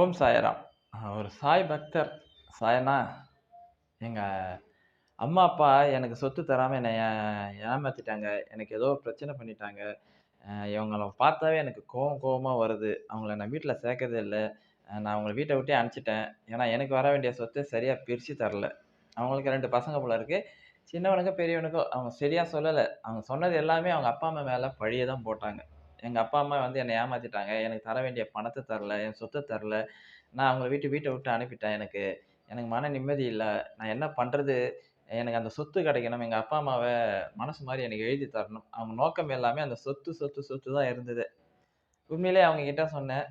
ஓம் சாயராம். ஒரு சாய் பக்தர் சாயனா எங்கள் அம்மா அப்பா எனக்கு சொத்து தராமல் என்னை ஏமாற்றிட்டாங்க எனக்கு ஏதோ பிரச்சனை பண்ணிட்டாங்க. இவங்கள பார்த்தாவே எனக்கு கோவம் கோவமாக வருது. அவங்கள நான் வீட்டில் சேர்க்கறதே இல்லை. நான் அவங்கள வீட்டை விட்டே அனுப்பிச்சிட்டேன். ஏன்னா எனக்கு வர வேண்டிய சொத்தை சரியாக பிரித்து தரல. அவங்களுக்கு ரெண்டு பசங்க போல இருக்குது சின்னவனுக்கோ பெரியவனுக்கும் அவங்க சரியாக சொல்லலை. அவங்க சொன்னது எல்லாமே அவங்க அப்பா அம்மா மேலே பழியை தான் போட்டாங்க. எங்கள் அப்பா அம்மா வந்து என்னை ஏமாத்திட்டாங்க. எனக்கு தர வேண்டிய பணத்தை தரல என் சொத்தை தரல. நான் அவங்கள வீட்டு வீட்டை விட்டு அனுப்பிட்டேன் எனக்கு. எனக்கு மன நிம்மதி இல்லை. நான் என்ன பண்ணுறது எனக்கு அந்த சொத்து கிடைக்கணும். எங்கள் அப்பா அம்மாவை மனசு மாதிரி எனக்கு எழுதி தரணும். அவங்க நோக்கம் எல்லாமே அந்த சொத்து சொத்து சொத்து தான் இருந்தது. உண்மையிலே அவங்க கிட்ட சொன்னேன்.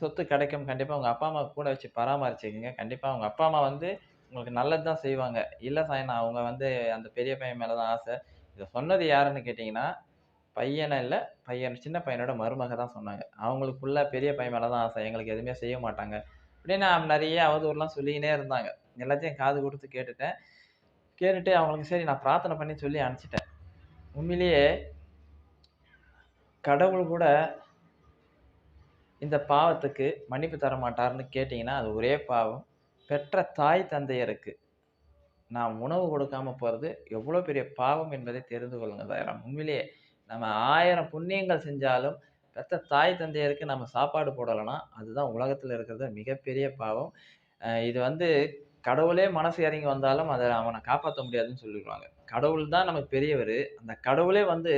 சொத்து கிடைக்கும். கண்டிப்பாக உங்கள் அப்பா அம்மா கூட வச்சு பராமரிச்சுக்கோங்க. கண்டிப்பாக அவங்க அப்பா அம்மா வந்து உங்களுக்கு நல்லது தான் செய்வாங்க. இல்லை நான் அவங்க வந்து அந்த பெரிய பையன் மேலே தான் ஆசை. இதை சொன்னது யாருன்னு கேட்டிங்கன்னா பையனை இல்லை பையன் சின்ன பையனோட மருமக தான் சொன்னாங்க. அவங்களுக்குள்ள பெரிய பையன் மேலே தான் ஆசை. எங்களுக்கு எதுவுமே செய்ய மாட்டாங்க. அப்படின்னு நான் நிறைய அவதூறுலாம் சொல்லிக்கினே இருந்தாங்க. எல்லாத்தையும் காது கொடுத்து கேட்டுட்டேன். கேட்டுட்டு அவங்களுக்கு சரி நான் பிரார்த்தனை பண்ணி சொல்லி அனுப்பிச்சிட்டேன். உண்மையிலேயே கடவுள் கூட இந்த பாவத்துக்கு மன்னிப்பு தர மாட்டார்னு கேட்டிங்கன்னா அது ஒரே பாவம். பெற்ற தாய் தந்தையருக்கு நாம் உணவு கொடுக்காம போகிறது எவ்வளோ பெரிய பாவம் என்பதை தெரிந்து கொள்ளுங்க தயாரம். உண்மையிலேயே நம்ம ஆயிரம் புண்ணியங்கள் செஞ்சாலும் பெற்ற தாய் தந்தையருக்கு நம்ம சாப்பாடு போடலைன்னா அதுதான் உலகத்தில் இருக்கிறது மிகப்பெரிய பாவம். இது வந்து கடவுளே மனசு இறங்கி வந்தாலும் அதை அவனை காப்பாற்ற முடியாதுன்னு சொல்லிடுவாங்க. கடவுள் தான் நமக்கு பெரியவர். அந்த கடவுளே வந்து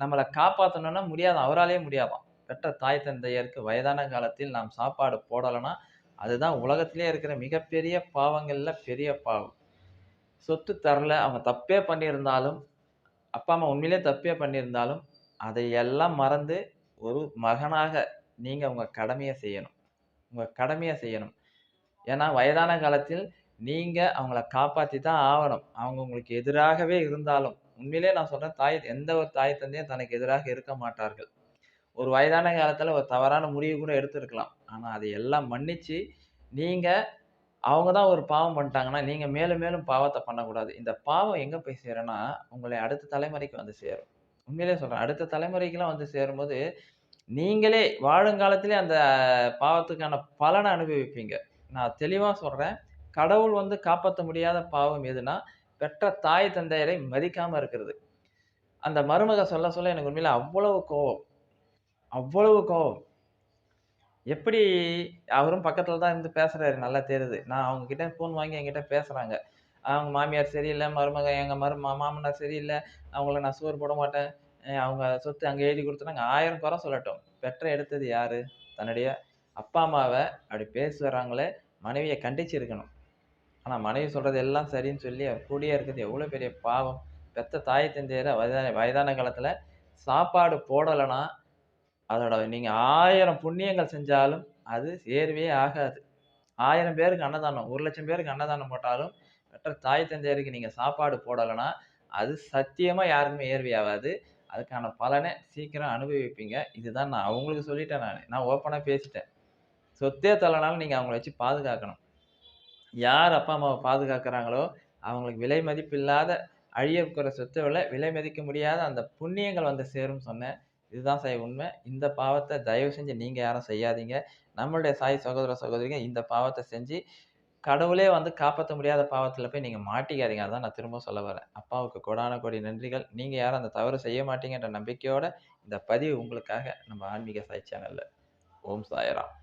நம்மளை காப்பாற்றணும்னா முடியாது அவராலே முடியாதாம் பெற்ற தாய் தந்தையருக்கு வயதான காலத்தில் நாம் சாப்பாடு போடலைன்னா அதுதான் உலகத்திலே இருக்கிற மிகப்பெரிய பாவங்களில் பெரிய பாவம். சொத்து தரல அவங்க தப்பே பண்ணியிருந்தாலும் அப்பா அம்மா உண்மையிலே தப்பே பண்ணியிருந்தாலும் அதை எல்லாம் மறந்து ஒரு மகனாக நீங்கள் உங்கள் கடமையை செய்யணும். உங்கள் கடமையை செய்யணும். ஏன்னா வயதான காலத்தில் நீங்கள் அவங்கள காப்பாற்றி தான் ஆகணும். அவங்க உங்களுக்கு எதிராகவே இருந்தாலும் உண்மையிலே நான் சொல்கிறேன் தாய் எந்த ஒரு தாய் தந்தையும் தனக்கு எதிராக இருக்க மாட்டார்கள். ஒரு வயதான காலத்தில் ஒரு தவறான முடிவு கூட எடுத்திருக்கலாம். ஆனால் அதை எல்லாம் மன்னித்து நீங்கள் அவங்க தான் ஒரு பாவம் பண்ணிட்டாங்கன்னா நீங்க மேலும் மேலும் பாவத்தை பண்ணக்கூடாது. இந்த பாவம் எங்க போய் சேரும்னா உங்களை அடுத்த தலைமுறைக்கு வந்து சேரும். உண்மையிலே சொல்றேன். அடுத்த தலைமுறைக்கெலாம் வந்து சேரும்போது நீங்களே வாழுங்காலத்திலே அந்த பாவத்துக்கான பலனை அனுபவிப்பீங்க. நான் தெளிவா சொல்றேன். கடவுள் வந்து காப்பாற்ற முடியாத பாவம் எதுனா பெற்ற தாய் தந்தையரை மதிக்காம இருக்கிறது. அந்த மருமக சொல்ல சொல்ல எனக்கு உண்மையில அவ்வளவு கோவம் அவ்வளவு கோவம் எப்படி அவரும் பக்கத்துல தான் இருந்து பேசுறாரு நல்லா தெரியுது. நான் அவங்க கிட்ட ஃபோன் வாங்கி என்கிட்ட பேசுறாங்க. அவங்க மாமியார் சரியில்லை மருமக எங்க மரு மா- மாமனார் சரியில்லை அவங்கள நான் சோறு போட மாட்டேன். அஹ் அவங்க சொத்து அங்கே எழுதி கொடுத்துட்டாங்க. ஆயிரம் குறை சொல்லட்டும். பெற்ற எடுத்தது யாரு? தன்னுடைய அப்பா அம்மாவை அப்படி பேசி வர்றாங்களே மனைவியை கண்டிச்சிருக்கணும் ஆனால் ஆனா மனைவி சொல்றது எல்லாம் சரின்னு சொல்லி அவர் கூடயே இருக்கிறது எவ்வளவு பெரிய பாவம். பெத்த தாய் தந்தையரை வயதான வயதான காலத்துல சாப்பாடு போடலைன்னா அதோட நீங்கள் ஆயிரம் புண்ணியங்கள் செஞ்சாலும் அது சேர்வே ஆகாது. ஆயிரம் பேருக்கு அன்னதானம் ஒரு லட்சம் பேருக்கு அன்னதானம் போட்டாலும் பெற்ற தாய் தந்தையருக்கு நீங்கள் சாப்பாடு போடலைன்னா அது சத்தியமாக யாருக்குமே ஏர்வி ஆகாது. அதுக்கான பலனை சீக்கிரம் அனுபவிப்பீங்க. இதுதான் நான் அவங்களுக்கு சொல்லிட்டேன் நான். நான் ஓப்பனாக பேசிட்டேன். சொத்தே தள்ளனாலும் நீங்கள் அவங்கள வச்சு பாதுகாக்கணும். யார் அப்பா அம்மாவை பாதுகாக்கிறாங்களோ அவங்களுக்கு விலை மதிப்பில்லாத அழியக்கிற சொத்தை விலை மதிக்க முடியாத அந்த புண்ணியங்கள் வந்து சேரும் சொன்னேன். இதுதான் சாய் உண்மை. இந்த பாவத்தை தயவு செஞ்சு நீங்கள் யாரும் செய்யாதீங்க. நம்மளுடைய சாய் சகோதர சகோதரிங்க இந்த பாவத்தை செஞ்சு கடவுளே வந்து காப்பாற்ற முடியாத பாவத்தில் போய் நீங்கள் மாட்டிக்காதீங்க. அதான் நான் திரும்ப சொல்ல வரேன். அப்பாவுக்கு கொடான கொடி நன்றிகள். நீங்கள் யாரும் அந்த தவறு செய்ய மாட்டீங்கன்ற நம்பிக்கையோட இந்த பதிவு உங்களுக்காக நம்ம ஆன்மீக சாய் சேனலில். ஓம் சாயராம்.